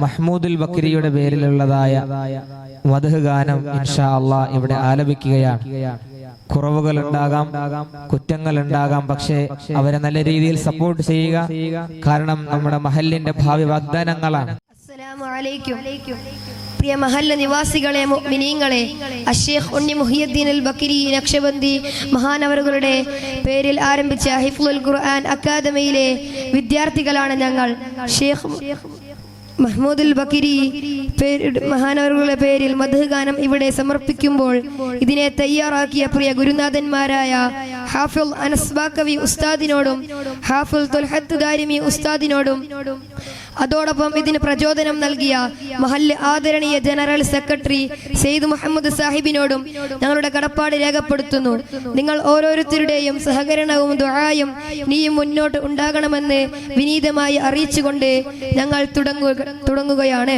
മഹ്മൂദുൽ ബക്രിയുടെ പേരിലുള്ളതായ മധു ഗാനം ഇൻഷാ അള്ളാ ഇവിടെ ആലപിക്കുകയാണ്. കുറവുകൾ ഉണ്ടാകാം കുറ്റങ്ങൾ ഉണ്ടാകാം പക്ഷേ അവരെ നല്ല രീതിയിൽ സപ്പോർട്ട് ചെയ്യുക കാരണം നമ്മുടെ മഹലിന്റെ ഭാവി വാഗ്ദാനങ്ങളാണ്. പ്രിയ മഹല്ല നിവാസികളെ മുഅ്മിനീങ്ങളെ അഷേഖ് ഉണ്ണി മുഹിയുദ്ദീൻ അൽ ബക്കരി നക്ഷബന്തി മഹാനവറുകളുടെ പേരിൽ ആരംഭിച്ച ഹിഫുൽ ഖുർആൻ അക്കാദമിയിലെ വിദ്യാർത്ഥികളാണ് ഞങ്ങൾ. ഷേഖ് മഹ്മൂദുൽ ബക്കിരി മഹാനവറുകളുടെ പേരിൽ മധുഗാനം ഇവിടെ സമർപ്പിക്കുമ്പോൾ ഇതിനെ തയ്യാറാക്കിയ പ്രിയ ഗുരുനാഥന്മാരായ ഹാഫുൽ അനസ് ബാക്കവി ഉസ്താദിനോടും ഹാഫുൽ തുൽഹത്ത് ദാരിമി ഉസ്താദിനോടും അതോടൊപ്പം ഇതിന് പ്രചോദനം നൽകിയ മഹല്ല് ആദരണീയ ജനറൽ സെക്രട്ടറി സെയ്ദ് മുഹമ്മദ് സാഹിബിനോടും ഞങ്ങളുടെ കടപ്പാട് രേഖപ്പെടുത്തുന്നു. നിങ്ങൾ ഓരോരുത്തരുടെയും സഹകരണവും ദുആയും നീയും മുന്നോട്ട് ഉണ്ടാകണമെന്ന് വിനീതമായി അറിയിച്ചുകൊണ്ട് ഞങ്ങൾ തുടങ്ങുക തുടങ്ങുകയാണ്.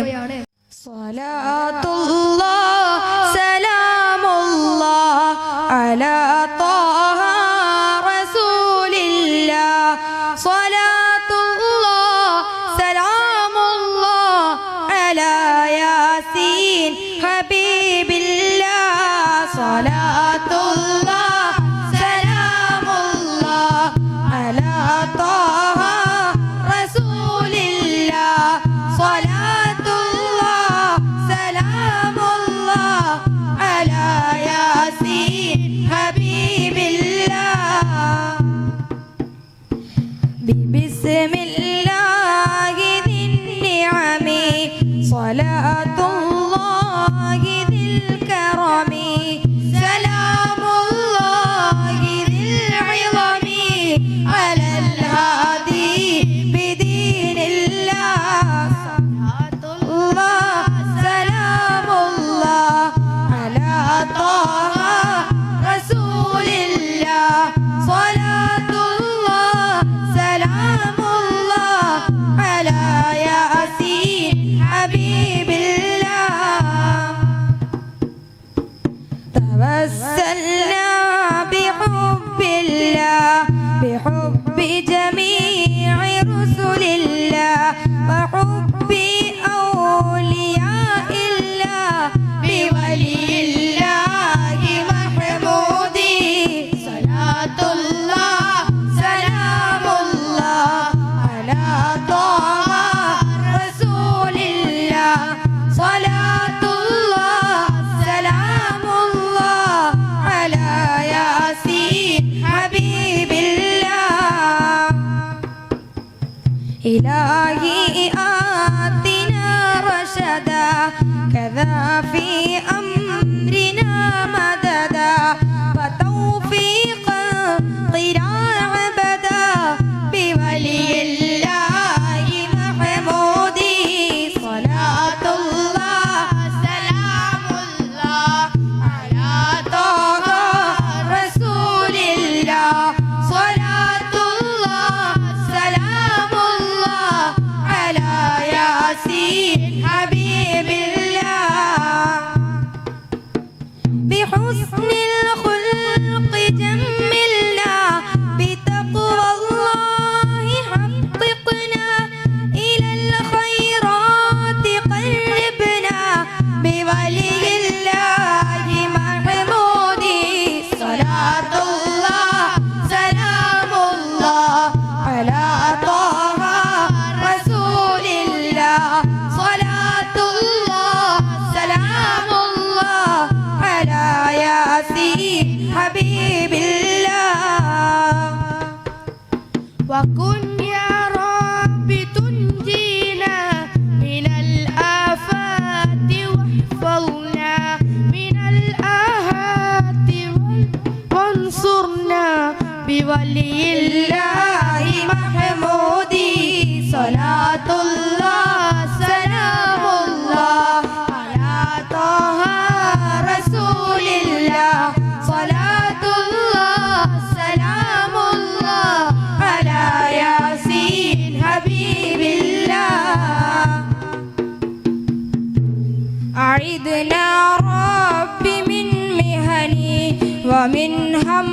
ومن هم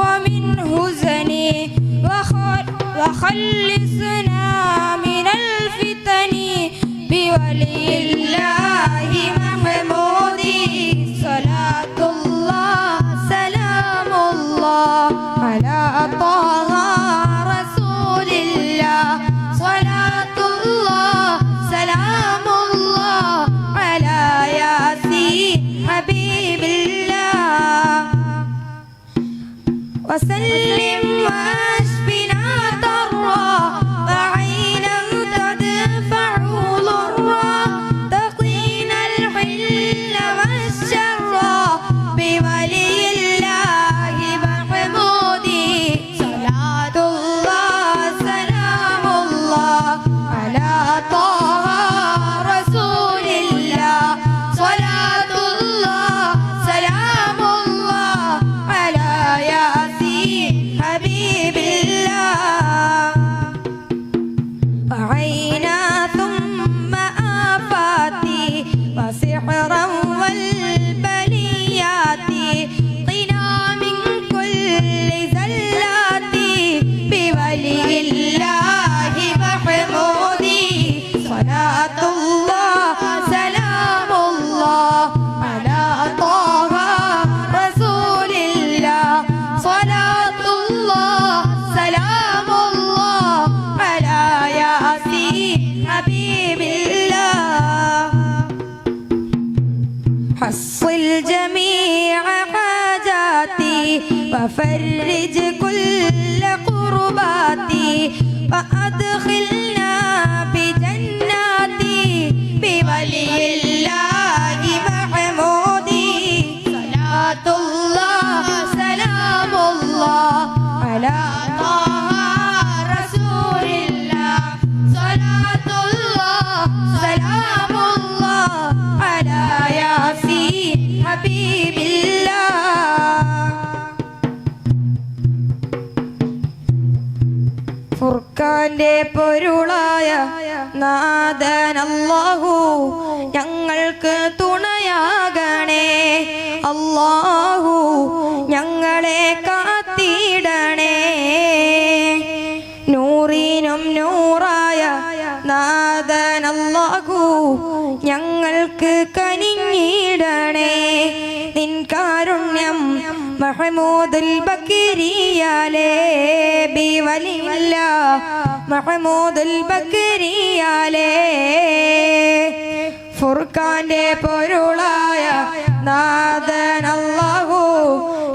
ومن هزني وخ- وخلصنا من الفتن بولي الله. حصل جميع حاجاتي وفرج كل قرباتي وأدخلنا ഫുർഖാന്റെ പൊരുളായ നാദനല്ലാഹു ഞങ്ങൾക്ക് തുണയാകണേ. അല്ലാഹു ഞങ്ങളെ കാത്തിടണേ. നൂറിനും നൂറായ നാദനല്ലാഹു ഞങ്ങൾക്ക് കനിഞ്ഞിടണേ. നിൻ കാരുണ്യം മഹമൂദുൽ ബി ബിവലില്ല മഹമൂദുൽ ബക്കരിയാലേ ഫുർഖാന്റെ പൊരുളായ നാദൻ അല്ലാഹു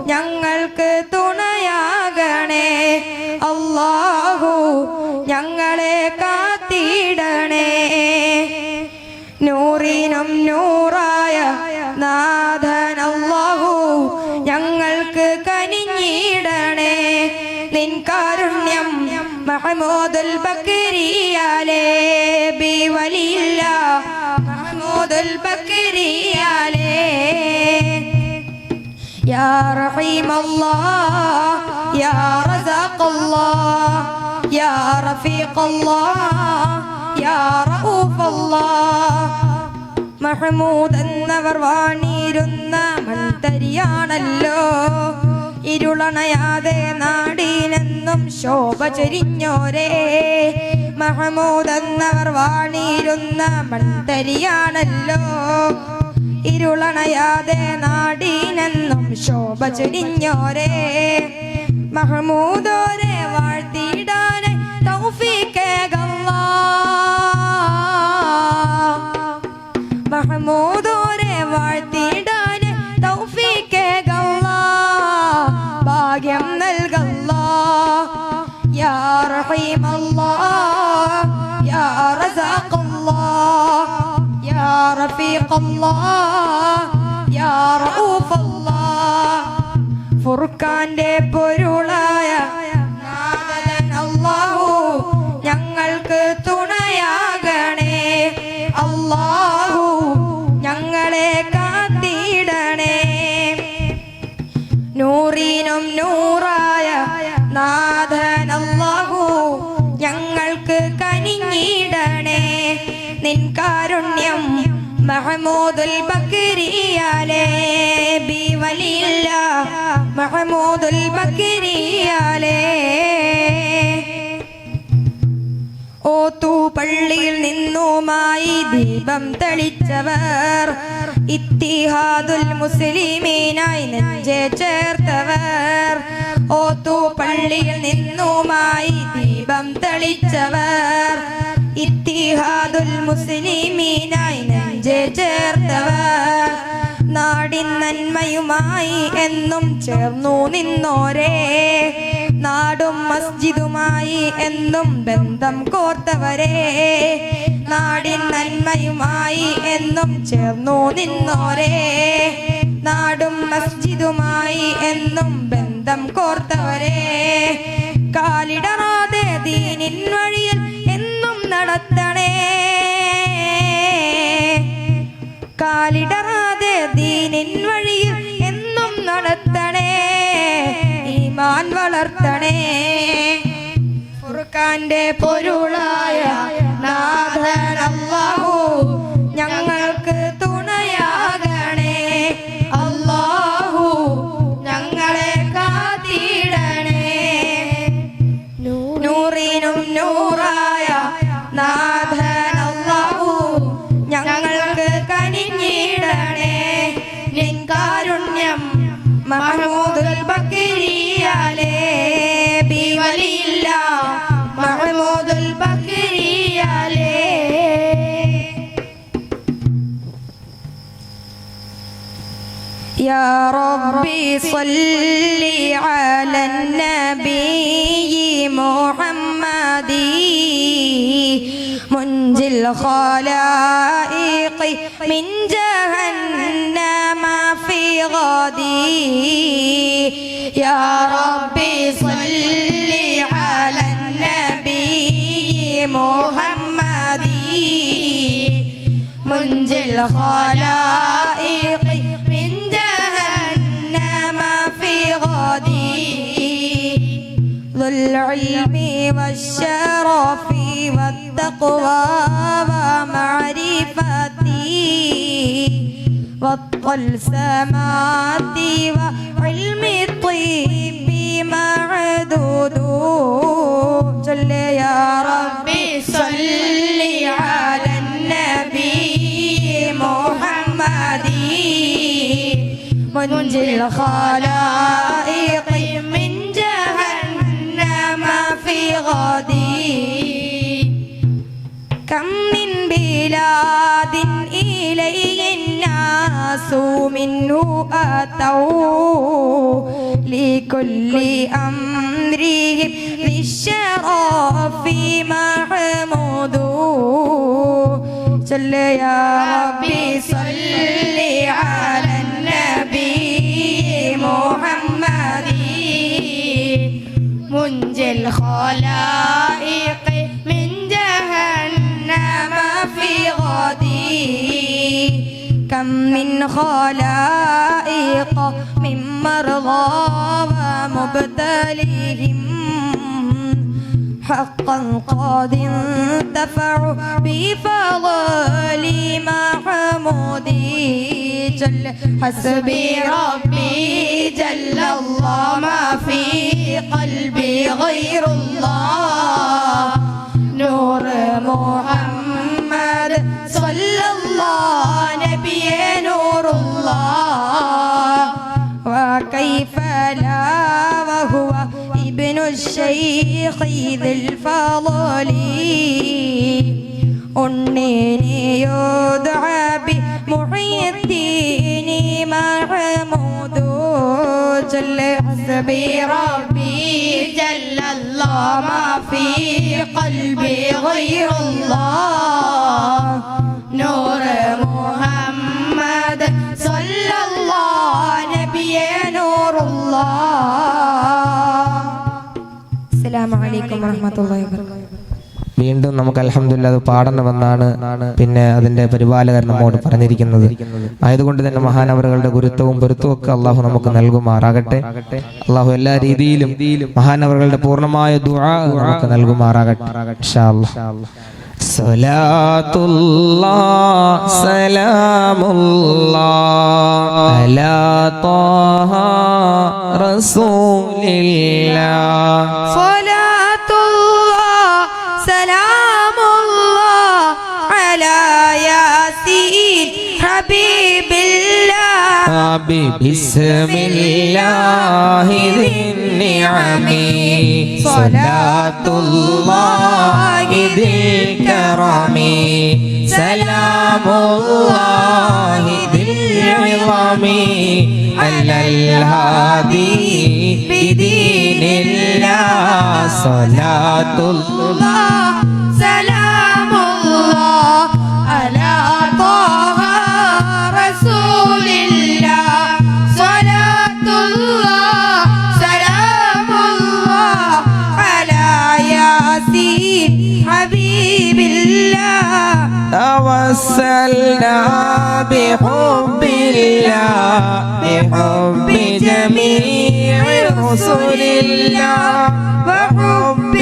ഞങ്ങൾക്ക് തുണയാകണേ. അല്ലാഹു ഞങ്ങളെ കാത്തിടണേ. നൂറിനും നൂറായ നാഥനല്ലാഹു ഞങ്ങൾക്ക് കനിഞ്ഞിടണേ. നിൻ കാരുണ്യം മഹമൂദുൽ ബക്കരിയാലേ ബിവലില്ല മഹമൂദുൽ ബക്കരിയാലേ يا رحيم الله يا رزاق الله يا رفيق الله يا رؤوف الله മഹമൂദ് എന്നവർ വാണിരുന്ന മൺതരിയാണല്ലോ ഇരുളണയാതെ നാടിനെന്നും ശോഭ ചൊരിഞ്ഞോരേ. മഹമൂദ് എന്നവർ വാണിരുന്ന മൺതരിയാണല്ലോ ഇരുളണയാതെ നാടിനെന്നും ശോഭ ചൊരിഞ്ഞോരേ. മഹമൂദോരെ യാ റഫീഖല്ലാ യാ റഊഫല്ലാ ഫുർഖാന്റെ പൊരുളായ നാഥൻ മഹമൂദുൽ ബക്കരിയാലേ ബി വലിയില്ല. മഹമൂദുൽ ബക്കരിയാലേ. ഓത്തു പള്ളിയിൽ നിന്നുമായി ദീപം തെളിച്ചവർ ഇത്തിഹാദുൽ മുസ്ലിമീനായി നെഞ്ചെ ചേർത്തവർ. ഓ ഓത്തു പള്ളിയിൽ നിന്നുമായി ദീപം തെളിച്ചവർ ഇത്തിഹാദുൽ മുസ്ലിമീനായി നെഞ്ചേ ചേർത്തവർ. നാടിൻ നന്മയുമായി എന്നും ചേർന്നു നിന്നോരേ. നാടും മസ്ജിദുമായി എന്നും ബന്ധം കോർത്തവരെ. നാടിൻ നന്മയുമായി എന്നും ചേർന്നു നിന്നോരേ. നാടും മസ്ജിദുമായി എന്നും ബന്ധം കോർത്തവരെ. കാലിടറാതെ എന്നും നടത്തണേ കാലിടറാതെ ദീനിൻ വഴിയിൽ എന്നും നടത്തണേ. ഈമാൻ വളർത്തണേ. ഫുർഖാന്റെ പൊരുളായ നാഥൻ അല്ലാഹു ഞങ്ങൾക്ക് തുണയാകണേ محمود البكري عليه ولي الله محمود البكري عليه يا ربي صلي على النبي محمد. منجي الخلائق من جهة غدي يا ربي صل على النبي محمد. منجي الخلائق من جهنم في غدي ذو العلم والشرف والتقوى ومعرفتي والطلسمات وعلم الطيب معدود. جل يا ربي صل على النبي محمد. منجي الخلائق من جهنم في غدي. كم من بلاد إليه الناس منه أتوا لكل أمرهم للشرف محمود صل يا ربي خلائق من مرضى ومبتليهم. حقا قد انتفعوا بفضل محمودي جل حسبي ربي جل الله ما في قلبي غير الله. نور محمد صلى الله نبي نور الله. وكيف لا وهو ابن الشيخ ذي الفضل. أنني يدعى بمحي الدين محمود. جل حسبي ربي جل ما في قلبي غير الله نور محمد صلى الله نبي نور الله السلام عليكم ورحمة الله وبركاته വീണ്ടും നമുക്ക് അലഹമില്ല അത് പാടണമെന്നാണ് പിന്നെ അതിന്റെ പരിപാലകർ നമ്മോട് പറഞ്ഞിരിക്കുന്നത്. ആയതുകൊണ്ട് തന്നെ മഹാനവറുകളുടെ ഗുരുത്വവും പൊരുത്തവും ഒക്കെ അള്ളാഹു നമുക്ക് നൽകുമാറാകട്ടെ. അള്ളാഹു എല്ലാ രീതിയിലും മഹാനവറുകളുടെ പൂർണമായ ദുആ നമുക്ക് നൽകുമാറാകട്ടെ. സലാത്തുല്ലാ സലാമുല്ലാ റസൂലില്ലാ بسم الله ذي النعم صلاة الله ذي الكرم سلام الله ذي العظم على الهادي بدين الله صلاة الله الله توسلنا بحب الله بحب جميع رسل الله وحب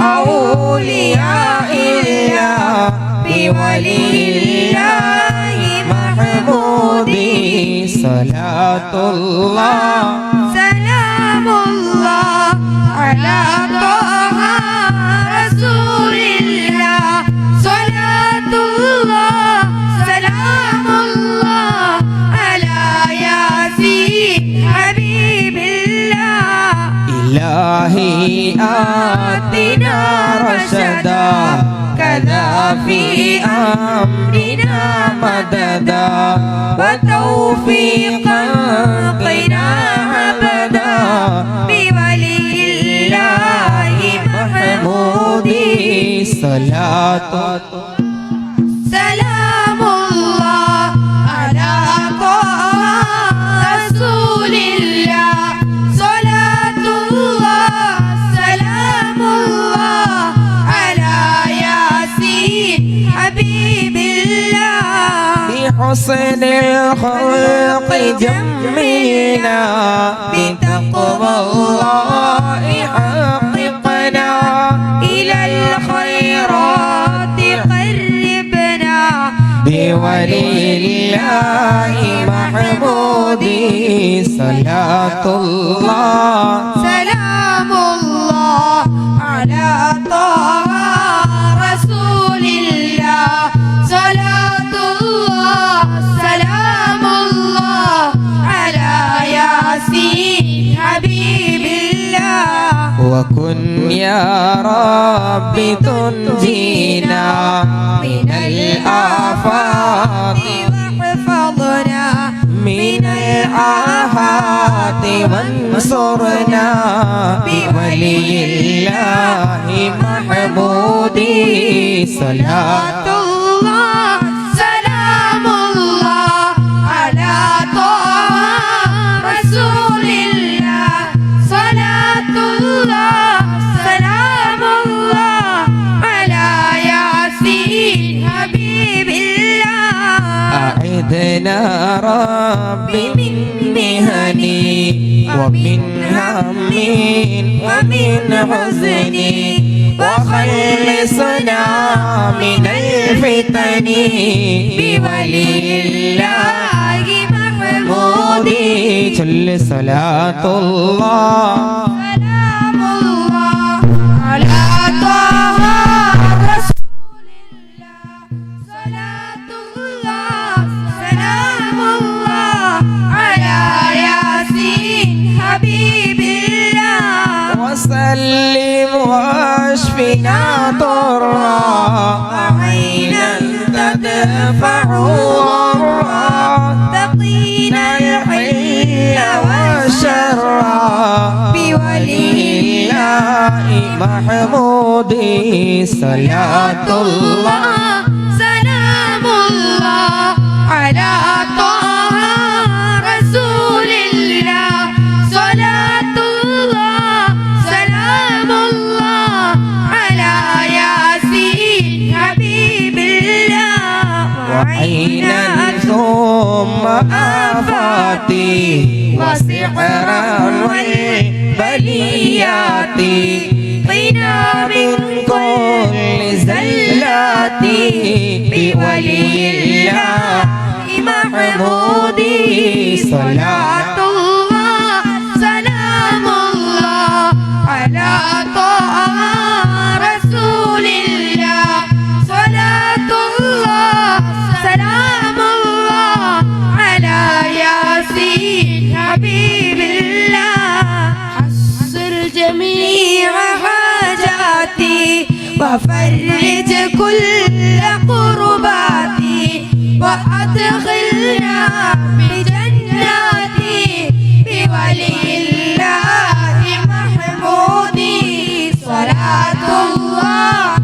أولياء الله بولي الله محمود صلاة الله سلام الله على طه إلهي آتنا رشدا كذا في أمرنا مددا وتوفيقا قنا أبدا بولي الله محمودي صلاة سلام بحسن الخلق جملنا بتقوى الله حققنا إلى الخيرات قربنا. بولي الله محمودي صلاة الله. سلام وكن يا رب تنجينا من الآفات واحفظنا من الآهات وانصرنا بولي الله محمودي صلاة الله أعذنا ربي من مهني ومن هم ومن حزن وخلصنا من الفتن. بولي الله محمودي جل صلاة الله. وسلم واشفنا ضرا. وعينا تدفع ضرا. تقينا الحل والشر. بولي الله محمودي صلاة الله. سلام الله على ثم آفاتي وسحرا والبليات قنا من كل زلات بولي الله محمودي صلاة وأدخلنا بجناتي بولي الله محمودي صلاة الله.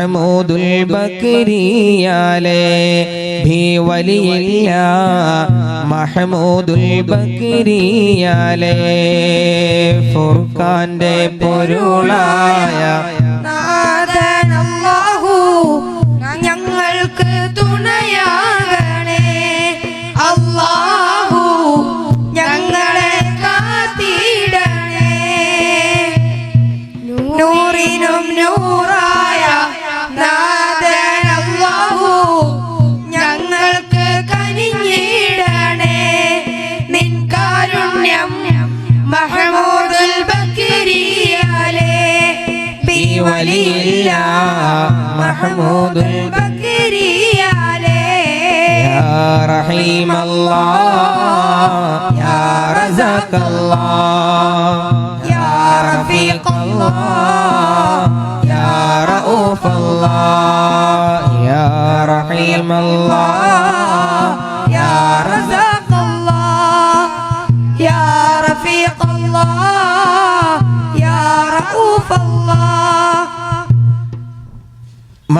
മഹമൂദുൽ ബക്രിയാലേ ഭീവലിയില്ല മഹമൂദുൽ ബക്രിയാലേ ഫുർഖാന്റെ പൊരുളായ محمود البكري عليه يا رحيم الله يا رزاق الله يا رفيق الله يا رؤوف الله يا رحيم الله.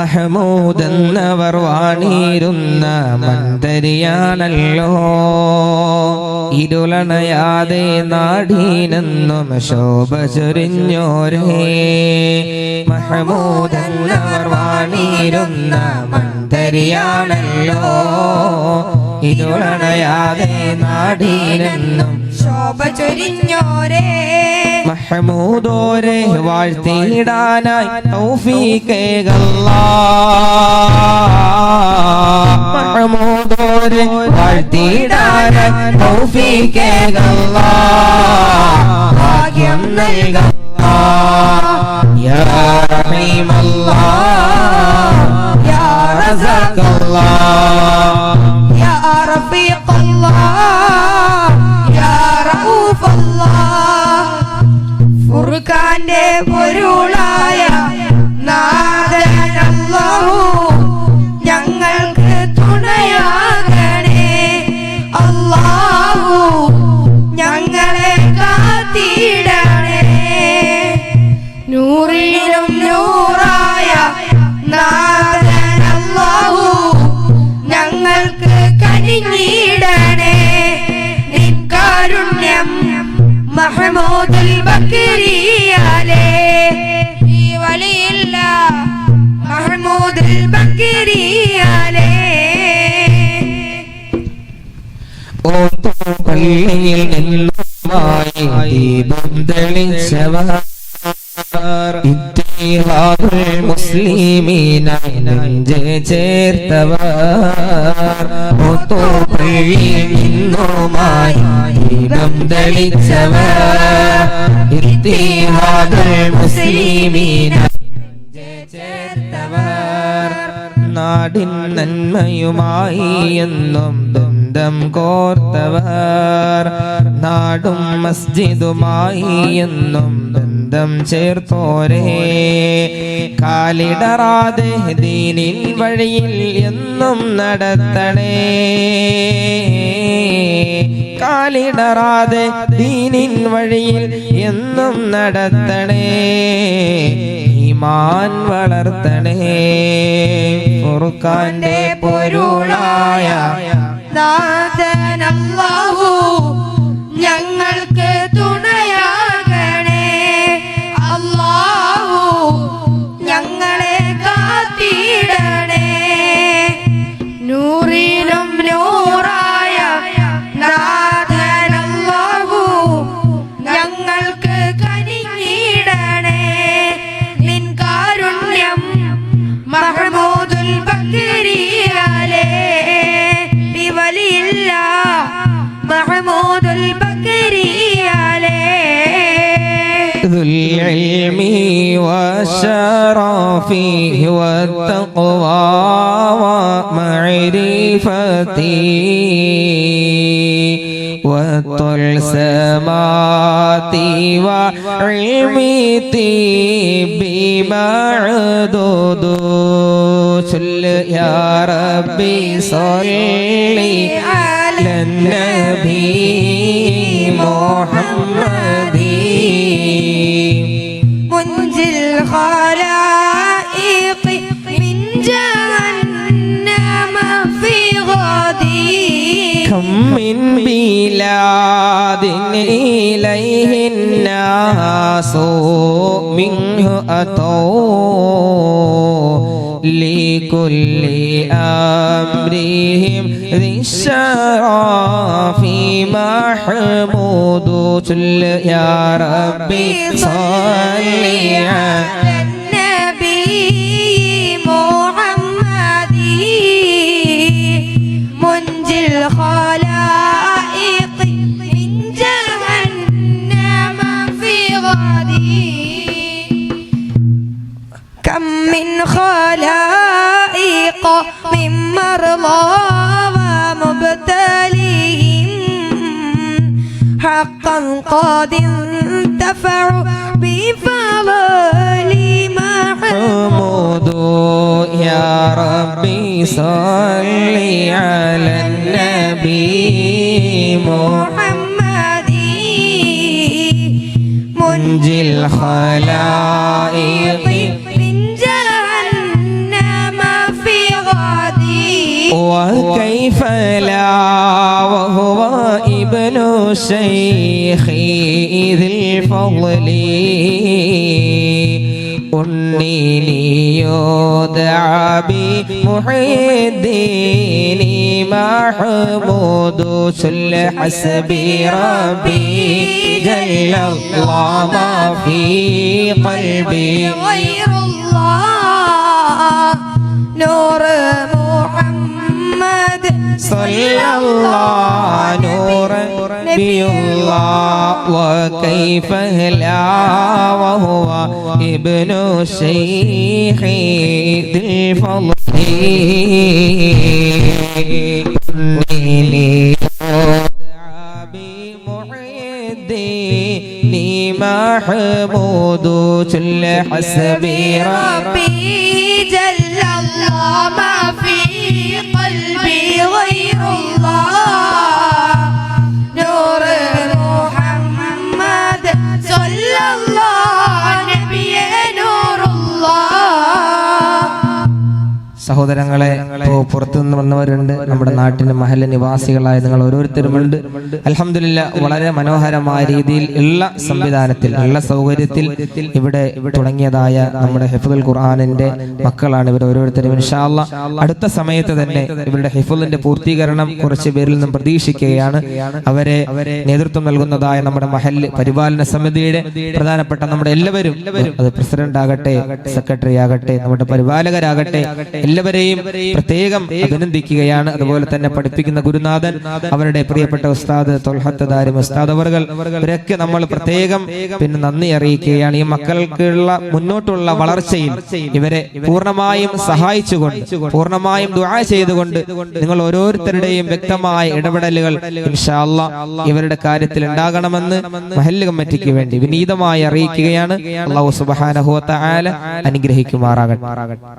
മഹമൂദ് എന്നവർ വാണിരുന്ന മന്ദരിയാണല്ലോ. ഇരുളണയാതെ നാടീനെന്നും ശോഭ ചൊരിഞ്ഞോരേ. മഹമൂദെന്നവർ വാണിരുന്ന മന്ദരിയാണല്ലോ. ഇരുളണയാതെ നാടീനെന്നും ശോഭ ചൊരിഞ്ഞോരേ. മഹമൂദോരെ വാഴ്ത്തിയിടാനായി തൗഫീഖേകല്ലാ മഹമൂദോരെ വാഴ്ത്തിയിടാനായി തൗഫീഖേകല്ലാ ഭാഗ്യം നൽകല്ലാ യാ റഹീമല്ലാ. ഓട്ടുപള്ളിയിൽ നിന്നുമായി ദീപം തെളിച്ചവർ ചേർത്തവർ ദീപം തെളിച്ചവർ ചേർത്തവർ നാടിൻ നന്മയുമായി എന്നും ബന്ധം കോർത്തവർ. നാടും മസ്ജിദുമായി എന്നും ബന്ധം ചേർത്തോരേ. കാലിടറാതെ ദീനിൻ വഴിയിൽ എന്നും നടത്തണേ. കാലിടറാതെ ദീനിൻ വഴിയിൽ എന്നും നടത്തണേ. ഈമാൻ വളർത്തണേ. ഫുർഖാന്റെ പൊരുളായ നാഥനല്ലാഹു والطلسمات وعلم بمعدود صل يا ربي صلي على النبي محمد منجي الخلائق من بلاد إليه الناس منه أتوا لكل أمرهم ذي الشرف محمود صل يا ربي صل على من خلائق من مرضى ومبتليهم. حقا قد انتفعوا بفضل محمود. يا ربي صل على النبي محمد. منجي الخلائق. وكيف لا وهو ابن الشيخ ذي الفضل أني يدعى بمحي الدين محمود سل حسبي ربي جل الله ما في قلبي. غير الله نور محمد صلى الله نور نبي الله وكيف لا وهو ابن الشيخ ذي الفضل. محمود حسبي ربي. സഹോദരങ്ങളെ പുറത്തുനിന്ന് വന്നവരുണ്ട്. നമ്മുടെ നാട്ടിന്റെ മഹല നിവാസികളായ നിങ്ങൾ ഓരോരുത്തരുമുണ്ട്. അലഹമില്ല വളരെ മനോഹരമായ രീതിയിൽ ഉള്ള സംവിധാനത്തിൽ ഉള്ള സൗകര്യത്തിൽ ഇവിടെ തുടങ്ങിയതായ നമ്മുടെ ഹിഫുൽ ഖുർആാനിന്റെ മക്കളാണ് ഇവർ ഓരോരുത്തരും. ഇൻഷാല്ല അടുത്ത സമയത്ത് തന്നെ ഇവരുടെ ഹിഫുലിന്റെ പൂർത്തീകരണം കുറച്ച് പേരിൽ നിന്നും പ്രതീക്ഷിക്കുകയാണ്. അവരെ നേതൃത്വം നൽകുന്നതായ നമ്മുടെ മഹൽ പരിപാലന സമിതിയുടെ പ്രധാനപ്പെട്ട നമ്മുടെ എല്ലാവരും അത് പ്രസിഡന്റ് ആകട്ടെ സെക്രട്ടറി ആകട്ടെ നമ്മുടെ പരിപാലകരാകട്ടെ എല്ലാവരെയും പ്രത്യേകം അഭിനന്ദിക്കുകയാണ്. അതുപോലെ തന്നെ പഠിപ്പിക്കുന്ന ഗുരുനാഥൻ അവരുടെ പ്രിയപ്പെട്ട ഉസ്താദ് തൊൽഹത്താരി ഉസ്താദ് അവർകൾ ഇവരൊക്കെ നമ്മൾ പ്രത്യേകം പിന്നെ നന്ദി അറിയിക്കുകയാണ്. ഈ മക്കൾക്കുള്ള മുന്നോട്ടുള്ള വളർച്ചയിൽ ഇവരെ പൂർണമായും സഹായിച്ചുകൊണ്ട് പൂർണമായും ദുആ ചെയ്തുകൊണ്ട് നിങ്ങൾ ഓരോരുത്തരുടെയും വ്യക്തമായ ഇടപെടലുകൾ ഇവരുടെ കാര്യത്തിൽ ഉണ്ടാകണമെന്ന് മഹല്ല് കമ്മിറ്റിക്ക് വേണ്ടി വിനീതമായി അറിയിക്കുകയാണ്. അള്ളാഹു തആല അനുഗ്രഹിക്കുമാറാകട്ടെ.